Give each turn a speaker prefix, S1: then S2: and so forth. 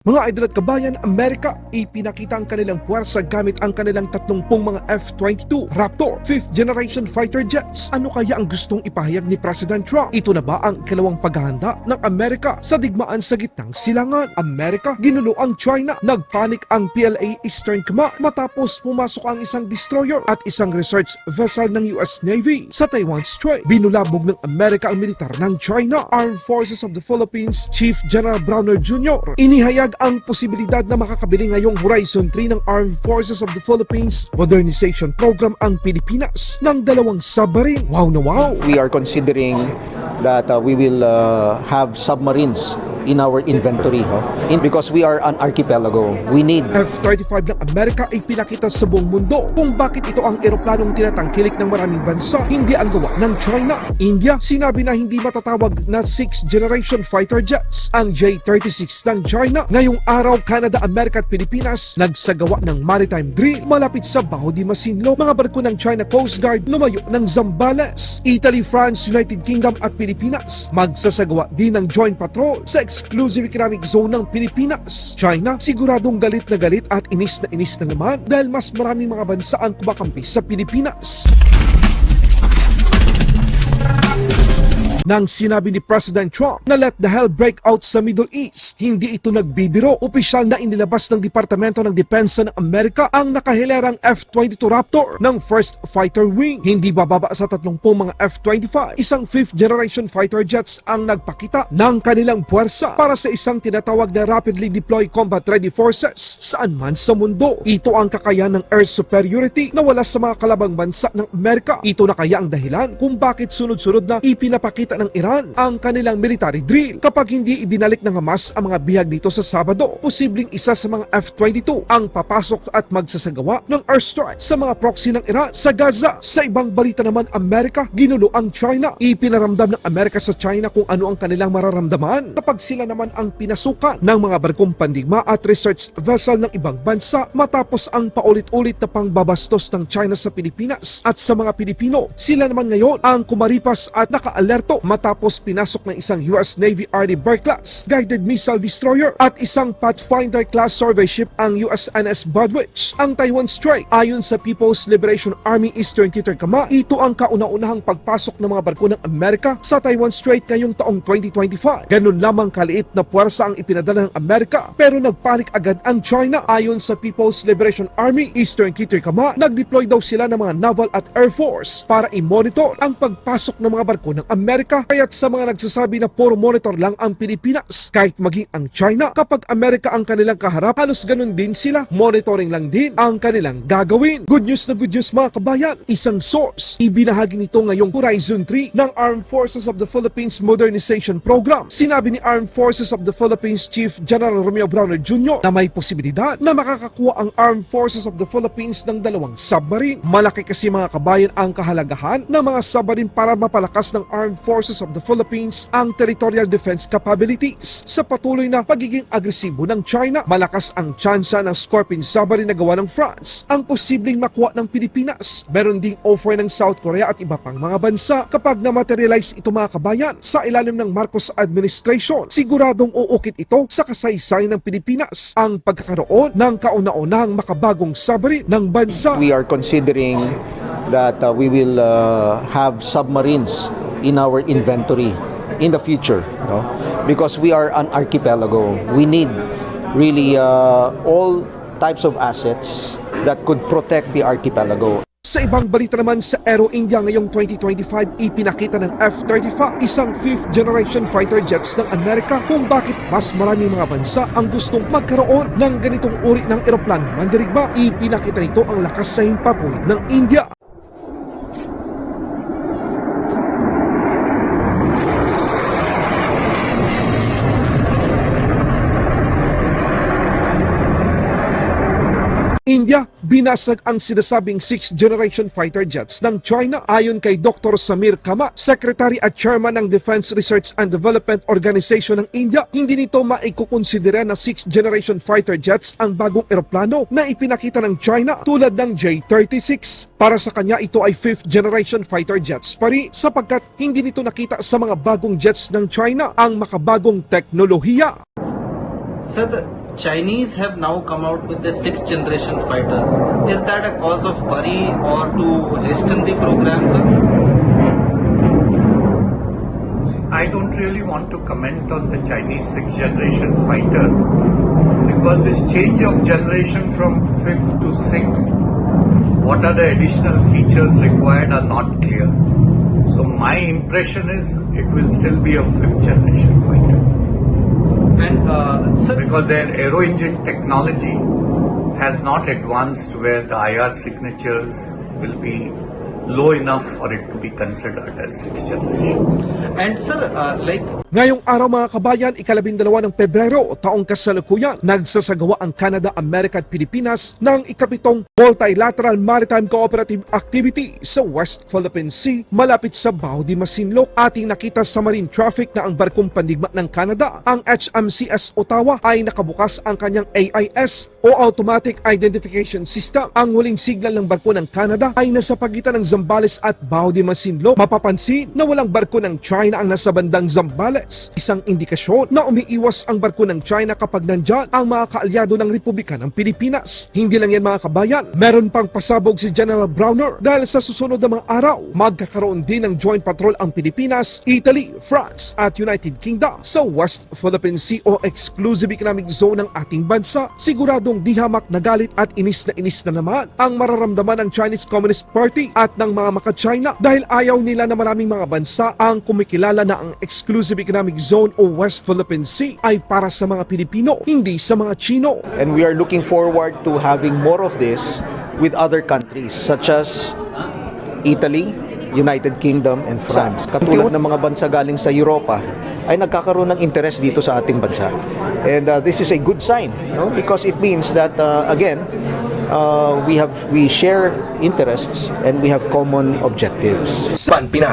S1: Mga idol at kabayan, Amerika, ipinakita ang kanilang puwersa gamit ang kanilang 30 mga F-22 Raptor 5th generation fighter jets. Ano kaya ang gustong ipahayag ni President Trump? Ito na ba ang ikalawang paghahanda ng Amerika sa digmaan sa gitnang silangan? Amerika, ginulo ang China. Nagpanik ang PLA Eastern Command matapos pumasok ang isang destroyer at isang research vessel ng US Navy sa Taiwan Strait. Binulabog ng Amerika ang militar ng China. Armed Forces of the Philippines Chief General Browner Jr. Inihayag ang posibilidad na makakabili ngayong Horizon 3 ng Armed Forces of the Philippines Modernization Program ang Pilipinas ng dalawang submarine. Wow na wow!
S2: we are considering that uh, we will uh, have submarines in our inventory no? in, because we are an archipelago we need
S1: F-35 ng Amerika ay pinakita sa buong mundo kung bakit ito ang eroplanong tinatangkilik ng maraming bansa, hindi ang gawa ng China. India, sinabi na hindi matatawag na 6th generation fighter jets ang J-36 ng China. Ngayong araw, Canada, Amerika at Pilipinas nagsagawa ng maritime drill malapit sa Baho di Masinloc. Mga barko ng China Coast Guard lumayo ng Zambales. Italy, France, United Kingdom at Pilipinas magsasagawa din ng joint patrol sa exclusive economic zone ng Pilipinas. China, siguradong galit na galit at inis na inis na naman dahil mas maraming mga bansa ang kumakampi sa Pilipinas. Nang sinabi ni President Trump na let the hell break out sa Middle East, hindi ito nagbibiro. Opisyal na inilabas ng Departamento ng Depensa ng Amerika ang nakahilerang F-22 Raptor ng First Fighter Wing. Hindi bababa sa 30 mga F-25. Isang 5th generation fighter jets ang nagpakita ng kanilang puwersa para sa isang tinatawag na Rapidly Deploy Combat Ready Forces saan man sa mundo. Ito ang kakayahan ng air superiority na wala sa mga kalabang bansa ng Amerika. Ito na kaya ang dahilan kung bakit sunod-sunod na ipinapakita ng Iran ang kanilang military drill. Kapag hindi ibinalik ng Hamas ang mga bihag dito sa Sabado, posibleng isa sa mga F-22 ang papasok at magsasagawa ng airstrike sa mga proxy ng Iran sa Gaza. Sa ibang balita naman, Amerika, ginulo ang China. Ipinaramdam ng Amerika sa China kung ano ang kanilang mararamdaman kapag sila naman ang pinasukan ng mga barkong pandigma at research vessel ng ibang bansa matapos ang paulit-ulit na pangbabastos ng China sa Pilipinas at sa mga Pilipino. Sila naman ngayon ang kumaripas at nakaalerto matapos pinasok ng isang US Navy Bear class guided missile destroyer at isang Pathfinder class survey ship ang USNS Budwich. Ang Taiwan Strait ayon sa People's Liberation Army Eastern Theater Kama, ito ang kauna-unahang pagpasok ng mga barko ng Amerika sa Taiwan Strait ngayong taong 2025. Ganun lamang kaliit na puwersa ang ipinadala ng Amerika pero nagpanik agad ang China ayon sa People's Liberation Army Eastern Theater Kama, nag-deploy daw sila ng mga naval at air force para i-monitor ang pagpasok ng mga barko ng Amerika kaya't sa mga nagsasabi na puro monitor lang ang Pilipinas kahit maging ang China kapag Amerika ang kanilang kaharap halos ganun din sila. Monitoring lang din ang kanilang gagawin. Good news na good news mga kabayan. Isang source ibinahagi nito ngayong Horizon 3 ng Armed Forces of the Philippines Modernization Program. Sinabi ni Armed Forces of the Philippines Chief General Romeo Browner Jr. na may posibilidad na makakakuha ang Armed Forces of the Philippines ng dalawang submarine. Malaki kasi mga kabayan ang kahalagahan ng mga submarine para mapalakas ng Armed Forces of the Philippines ang territorial defense capabilities. Sa patuloy na pagiging agresibo ng China, malakas ang tsansa ng Scorpion submarine na gawa ng France ang posibleng makuha ng Pilipinas. Meron ding offer ng South Korea at iba pang mga bansa kapag na-materialize ito mga kabayan sa ilalim ng Marcos administration. Siguradong uukit ito sa kasaysayan ng Pilipinas ang pagkakaroon ng kauna-unahang makabagong submarine ng bansa.
S2: we are considering that uh, we will uh, have submarines in our inventory in the future no? because we are an archipelago we need really uh, all types of assets that could protect the archipelago
S1: Sa ibang balita naman sa Aero India ngayong 2025, ipinakita ng F-35, isang 5th generation fighter jets ng Amerika kung bakit mas maraming mga bansa ang gustong magkaroon ng ganitong uri ng eroplano mandirigma. Ipinakita nito ang lakas sa himpapawid ng India. India, binasag ang sinasabing 6th generation fighter jets ng China ayon kay Dr. Samir Kama, Secretary at Chairman ng Defense Research and Development Organization ng India. Hindi nito maikukonsidera na 6th generation fighter jets ang bagong eroplano na ipinakita ng China tulad ng J-36. Para sa kanya ito ay 5th generation fighter jets pa sapagkat hindi nito nakita sa mga bagong jets ng China ang makabagong teknolohiya.
S3: The Chinese have now come out with the sixth generation fighters. Is that a cause of worry or to hasten the program, sir?
S4: I don't really want to comment on the Chinese sixth generation fighter because this change of generation from fifth to sixth, what are the additional features required are not clear. So my impression is it will still be a fifth generation fighter
S3: And uh, sir,
S4: because their aero engine technology has not advanced where the IR signatures will be low enough for it to be considered as sixth generation.
S3: and sir, uh, like
S1: Ngayong araw mga kabayan, ikalabindalawa ng Pebrero, taong kasalukuyan, nagsasagawa ang Canada, Amerika at Pilipinas ng ikapitong Multilateral Maritime Cooperative Activity sa West Philippine Sea malapit sa Bao de Masinloc. Ating nakita sa marine traffic na ang barkong pandigma ng Canada, ang HMCS Ottawa ay nakabukas ang kanyang AIS o Automatic Identification System. Ang huling signal ng barko ng Canada ay nasa pagitan ng Zambales at Bao de Masinloc. Mapapansin na walang barko ng China ang nasa bandang Zambales. Isang indikasyon na umiiwas ang barko ng China kapag nandyan ang mga kaalyado ng Republika ng Pilipinas. Hindi lang yan mga kabayan, meron pang pasabog si General Browner dahil sa susunod na mga araw, magkakaroon din ng joint patrol ang Pilipinas, Italy, France at United Kingdom sa West Philippine Sea o Exclusive Economic Zone ng ating bansa. Siguradong di hamak na galit at inis na inis na naman ang mararamdaman ng Chinese Communist Party at ng mga maka-China dahil ayaw nila na maraming mga bansa ang kumikilala na ang Exclusive Economic Zone o West Philippine Sea ay para sa mga Pilipino, hindi sa mga Chino.
S2: And we are looking forward to having more of this with other countries such as Italy, United Kingdom, and France. Katulad ng mga bansa galing sa Europa ay nagkakaroon ng interest dito sa ating bansa. And uh, this is a good sign, no? because it means that uh, again, uh, we have we share interests and we have common objectives.
S5: Pan Pinas.